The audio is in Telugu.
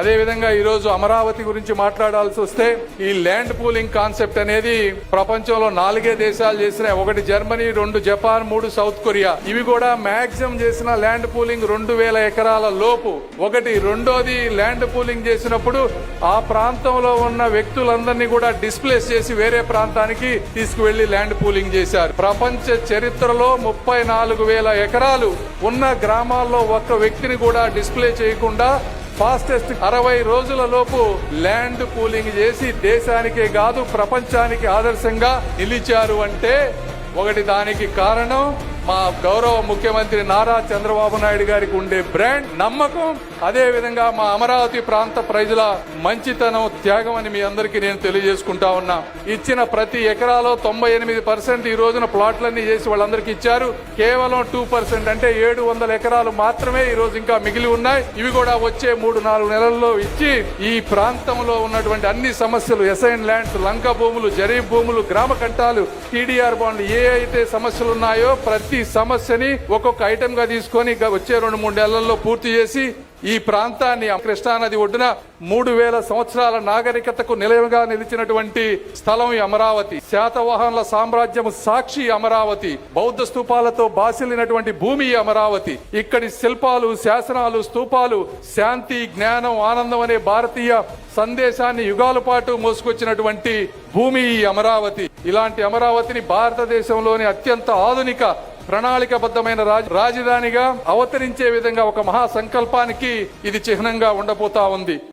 అదే విధంగా అమరావతి గురించి మాట్లాడాల్సి వస్తే ఈ ల్యాండ్ పూలింగ్ కాన్సెప్ట్ అనేది ప్రపంచంలో నాలుగే దేశాలు చేసినాయి. ఒకటి జర్మనీ రెండు జపాన్ మూడు సౌత్ కొరియా. ఇవి కూడా మాక్సిమం చేసిన ల్యాండ్ పూలింగ్ రెండు వేల ఎకరాల లోపు. ఒకటి రెండోది ల్యాండ్ పూలింగ్ చేసినప్పుడు ఆ ప్రాంతంలో ఉన్న వ్యక్తులందరినీ కూడా డిస్ప్లేస్ చేసి వేరే ప్రాంతానికి తీసుకువెళ్ళి ల్యాండ్ పూలింగ్ చేశారు. ప్రపంచ చరిత్రలో ముప్పై నాలుగు వేల ఎకరాలు ఉన్న గ్రామాల్లో ఒక్క వ్యక్తిని కూడా డిస్ప్లే చేయకుండా ఫాస్టెస్ట్ అరవై రోజుల లోపు ల్యాండ్ పూలింగ్ చేసి దేశానికే కాదు ప్రపంచానికి ఆదర్శంగా నిలిచారు అంటే ఒకటి దానికి కారణం మా గౌరవ ముఖ్యమంత్రి నారా చంద్రబాబు నాయుడు గారికి ఉండే బ్రాండ్ నమ్మకం అదే విధంగా మా అమరావతి ప్రాంత ప్రజల మంచితనం త్యాగం అని మీ అందరికీ నేను తెలియజేసుకుంటా ఉన్నా. ఇచ్చిన ప్రతి ఎకరాలో తొంభై ఎనిమిది పర్సెంట్ ఈ రోజున ప్లాట్లన్నీ చేసి వాళ్ళందరికీ ఇచ్చారు. కేవలం టూ పర్సెంట్ అంటే ఏడు వందల ఎకరాలు మాత్రమే ఈ రోజు ఇంకా మిగిలి ఉన్నాయి. ఇవి కూడా వచ్చే మూడు నాలుగు నెలల్లో ఇచ్చి ఈ ప్రాంతంలో ఉన్నటువంటి అన్ని సమస్యలు ఎసైన్ ల్యాండ్స్ లంక భూములు జరీఫ్ భూములు గ్రామ కంటాలు టీడీఆర్ బాండ్లు ఏ అయితే సమస్యలు ఉన్నాయో ప్రతి సమస్యని ఒక్కొక్క ఐటమ్గా తీసుకొని వచ్చే రెండు మూడు నెలల్లో పూర్తి చేసి ఈ ప్రాంతాన్ని కృష్ణానది ఒడ్డున మూడు వేల సంవత్సరాల నాగరికతకు నిలయంగా నిలిచినటువంటి స్థలం ఈ అమరావతి. శాతవాహనుల సామ్రాజ్యం సాక్షి అమరావతి. బౌద్ధ స్తూపాలతో బాసిల్లినటువంటి భూమి అమరావతి. ఇక్కడి శిల్పాలు శాసనాలు స్తూపాలు శాంతి జ్ఞానం ఆనందం అనే భారతీయ సందేశాన్ని యుగాల పాటు మోసుకొచ్చినటువంటి భూమి ఈ అమరావతి. ఇలాంటి అమరావతిని భారతదేశంలోని అత్యంత ఆధునిక ప్రణాళికబద్ధమైన రాజధానిగా అవతరించే విధంగా ఒక మహా సంకల్పానికి ఇది చిహ్నంగా ఉండబోతా ఉంది.